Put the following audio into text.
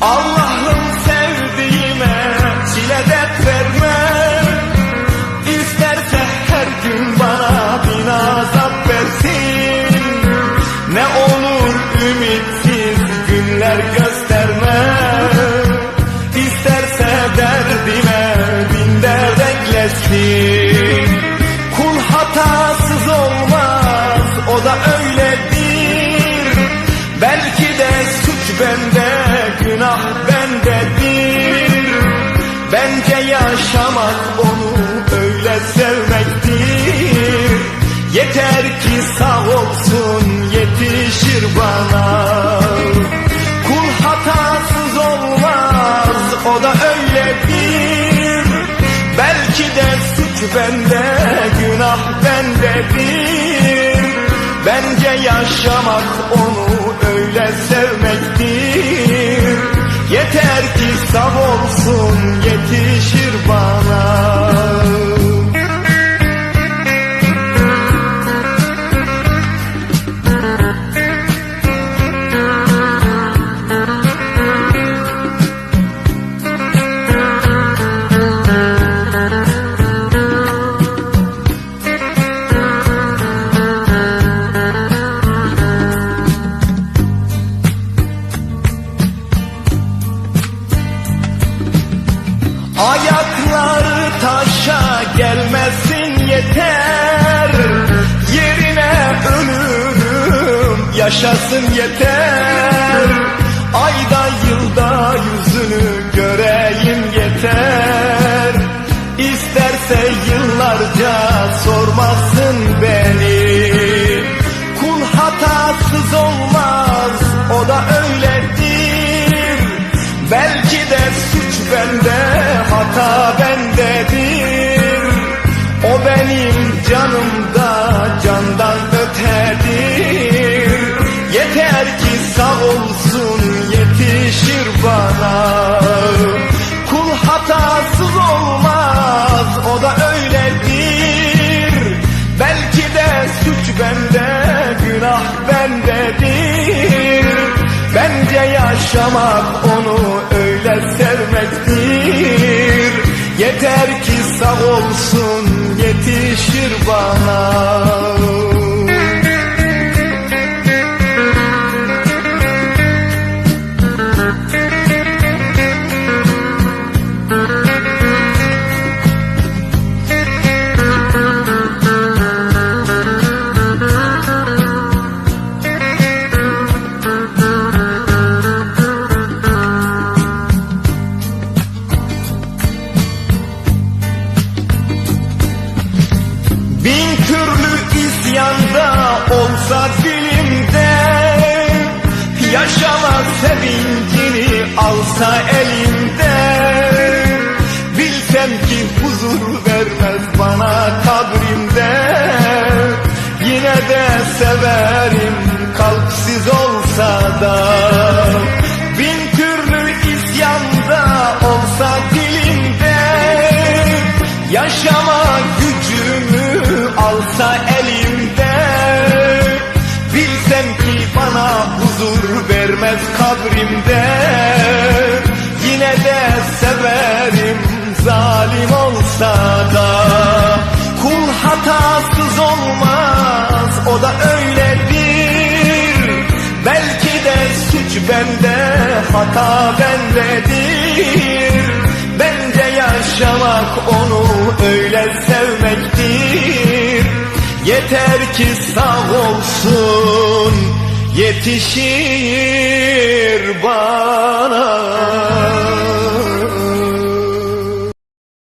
Allah'ım sevdiğime çile verme. İsterse her gün bana bin azap versin. Ne olur ümitsiz günler gösterme. İsterse derdime bin dert eklesin. Suç bende günah bendedir. Bence yaşamak onu öyle sevmektir. Yeter ki sağ olsun yetişir yeter. Yerine ölürüm yaşasın yeter. Ayda yılda yüzünü göreyim yeter. İsterse yıllarca sormasın beni. Kul hatasız olmaz benim canımda candan ötedir. Yeter ki sağ olsun yetişir bana. Kul hatasız olmaz o da öyledir. Belki de suç bende günah bendedir. Bence yaşamak onu öyle sevmektir Yeter ki sağ olsun yetişir bana isyanda olsa dilimde Yaşama sevincini alsa elimde Bilsem ki huzur vermez bana kabrimde. Yine de severim kalpsiz olsa da. Bin türlü isyanda olsa dilimde Yaşama gücümü alsa elimde vermez kabrimde. Yine de severim zalim olsa da. Kul hatasız olmaz o da öyledir. Belki de suç bende hata bendedir. Bence yaşamak onu öyle sevmektir. Yeter ki sağ olsun yetişir bana